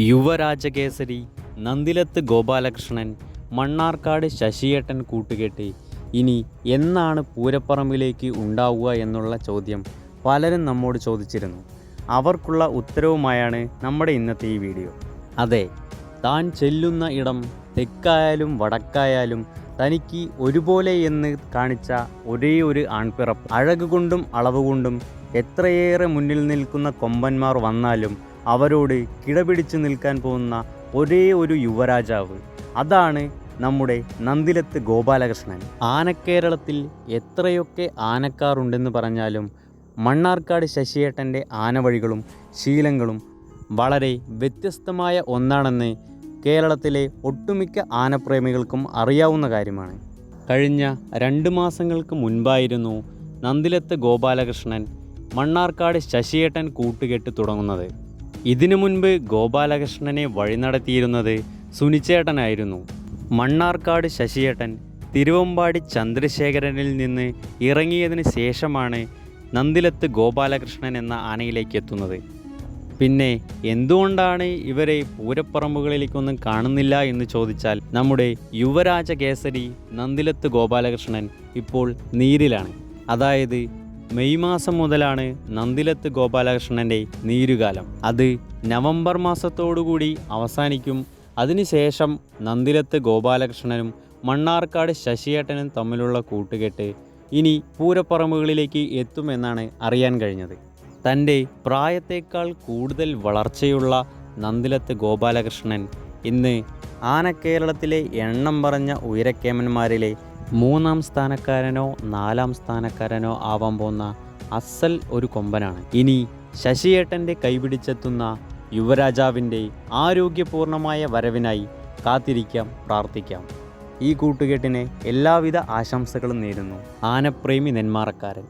യുവരാജകേസരി നന്ദിലത്ത് ഗോപാലകൃഷ്ണൻ മണ്ണാർക്കാട് ശശിയേട്ടൻ കൂട്ടുകെട്ടി. ഇനി എന്നാണ് പൂരപ്പറമ്പിലേക്ക് ഉണ്ടാവുക എന്നുള്ള ചോദ്യം പലരും നമ്മോട് ചോദിച്ചിരുന്നു. അവർക്കുള്ള ഉത്തരവുമായാണ് നമ്മുടെ ഇന്നത്തെ ഈ വീഡിയോ. അതെ താൻ ചെല്ലുന്ന ഇടം തെക്കായാലും വടക്കായാലും തനിക്ക് ഒരുപോലെ എന്ന് കാണിച്ച ഒരേ ഒരു ആൺപിറപ്പ്. അഴകുകൊണ്ടും അളവുകൊണ്ടും എത്രയേറെ മുന്നിൽ നിൽക്കുന്ന കൊമ്പന്മാർ വന്നാലും അവരോട് കിടപിടിച്ച് നിൽക്കാൻ പോകുന്ന ഒരേ ഒരു യുവരാജാവ്. അതാണ് നമ്മുടെ നന്ദിലത്ത് ഗോപാലകൃഷ്ണൻ. ആനക്കേരളത്തിൽ എത്രയൊക്കെ ആനക്കാറുണ്ടെന്ന് പറഞ്ഞാലും മണ്ണാർക്കാട് ശശിയേട്ടന്റെ ആനവഴികളും ശീലങ്ങളും വളരെ വ്യത്യസ്തമായ ഒന്നാണെന്ന് കേരളത്തിലെ ഒട്ടുമിക്ക ആനപ്രേമികൾക്കും അറിയാവുന്ന കാര്യമാണ്. കഴിഞ്ഞ രണ്ട് മാസങ്ങൾക്ക് മുൻപായിരുന്നു നന്ദിലത്ത് ഗോപാലകൃഷ്ണൻ മണ്ണാർക്കാട് ശശിയേട്ടൻ കൂട്ടുകെട്ട് തുടങ്ങുന്നത്. ഇതിനു മുൻപ് ഗോപാലകൃഷ്ണനെ വഴി നടത്തിയിരുന്നത് സുനിച്ചേട്ടനായിരുന്നു. മണ്ണാർക്കാട് ശശിയേട്ടൻ തിരുവമ്പാടി ചന്ദ്രശേഖരനിൽ നിന്ന് ഇറങ്ങിയതിന് ശേഷമാണ് നന്ദിലത്ത് ഗോപാലകൃഷ്ണൻ എന്ന ആനയിലേക്ക് എത്തുന്നത്. പിന്നെ എന്തുകൊണ്ടാണ് ഇവരെ പൂരപ്പറമ്പുകളിലേക്കൊന്നും കാണുന്നില്ല എന്ന് ചോദിച്ചാൽ നമ്മുടെ യുവരാജ കേസരി നന്ദിലത്ത് ഗോപാലകൃഷ്ണൻ ഇപ്പോൾ നീരിലാണ്. അതായത് മെയ് മാസം മുതലാണ് നന്ദിലത്ത് ഗോപാലകൃഷ്ണന്റെ നീരുകാലം. അത് നവംബർ മാസത്തോടുകൂടി അവസാനിക്കും. അതിനുശേഷം നന്ദിലത്ത് ഗോപാലകൃഷ്ണനും മണ്ണാർക്കാട് ശശിയേട്ടനും തമ്മിലുള്ള കൂട്ടുകെട്ട് ഇനി പൂരപ്പറമ്പുകളിലേക്ക് എത്തുമെന്നാണ് അറിയാൻ കഴിഞ്ഞത്. തന്റെ പ്രായത്തേക്കാൾ കൂടുതൽ വളർച്ചയുള്ള നന്ദിലത്ത് ഗോപാലകൃഷ്ണൻ ഇന്ന് ആനക്കേരളത്തിലെ എണ്ണം പറഞ്ഞ ഉയരക്കേമന്മാരിലെ മൂന്നാം സ്ഥാനക്കാരനോ നാലാം സ്ഥാനക്കാരനോ ആവാൻ പോകുന്ന അസൽ ഒരു കൊമ്പനാണ്. ഇനി ശശിയേട്ടന്റെ കൈപിടിച്ചെത്തുന്ന യുവരാജാവിന്റെ ആരോഗ്യപൂർണമായ വരവിനായി കാത്തിരിക്കാം പ്രാർത്ഥിക്കാം. ഈ കൂട്ടുകെട്ടിന് എല്ലാവിധ ആശംസകളും നേരുന്നു. ആനപ്രേമി നെന്മാറക്കാരൻ.